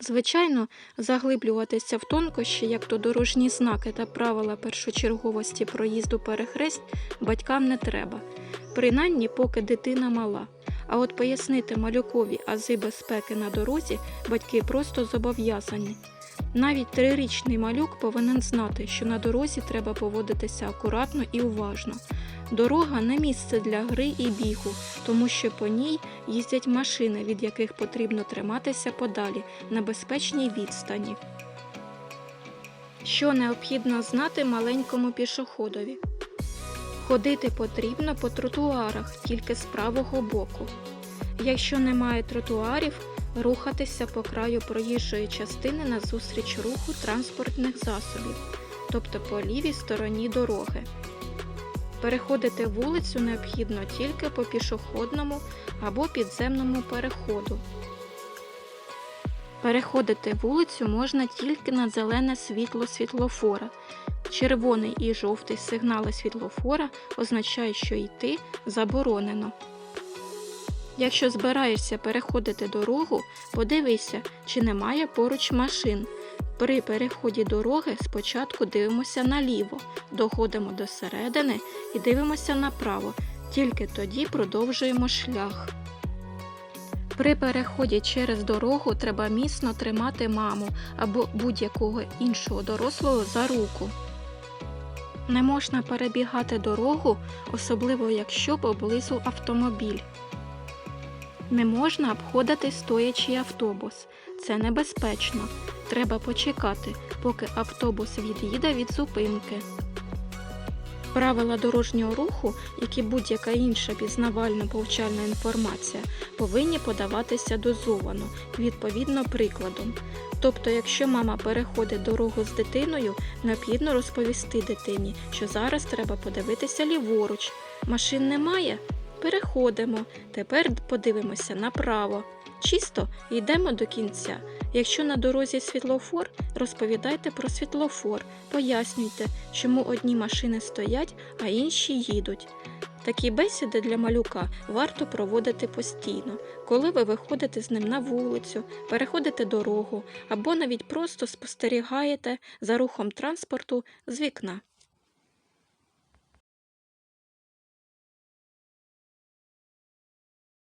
Звичайно, заглиблюватися в тонкощі, як то дорожні знаки та правила першочерговості проїзду перехресть, батькам не треба, принаймні поки дитина мала. А от пояснити малюкові ази безпеки на дорозі батьки просто зобов'язані. Навіть трирічний малюк повинен знати, що на дорозі треба поводитися акуратно і уважно. Дорога не місце для гри і бігу, тому що по ній їздять машини, від яких потрібно триматися подалі на безпечній відстані. Що необхідно знати маленькому пішоходові? Ходити потрібно по тротуарах тільки з правого боку. Якщо немає тротуарів, рухатися по краю проїжджої частини назустріч руху транспортних засобів, тобто по лівій стороні дороги. Переходити вулицю необхідно тільки по пішохідному або підземному переходу. Переходити вулицю можна тільки на зелене світло світлофора. Червоний і жовтий сигнали світлофора означають, що йти заборонено. Якщо збираєшся переходити дорогу, подивися, чи немає поруч машин. При переході дороги спочатку дивимося наліво, доходимо до середини і дивимося направо, тільки тоді продовжуємо шлях. При переході через дорогу треба міцно тримати маму або будь-якого іншого дорослого за руку. Не можна перебігати дорогу, особливо якщо поблизу автомобіль. Не можна обходити стоячий автобус. Це небезпечно. Треба почекати, поки автобус від'їде від зупинки. Правила дорожнього руху, як і будь-яка інша пізнавальна повчальна інформація, повинні подаватися дозовано, відповідно прикладом. Тобто, якщо мама переходить дорогу з дитиною, необхідно розповісти дитині, що зараз треба подивитися ліворуч. Машин немає? Переходимо. Тепер подивимося направо. Чисто йдемо до кінця. Якщо на дорозі світлофор, розповідайте про світлофор, пояснюйте, чому одні машини стоять, а інші їдуть. Такі бесіди для малюка варто проводити постійно, коли ви виходите з ним на вулицю, переходите дорогу або навіть просто спостерігаєте за рухом транспорту з вікна.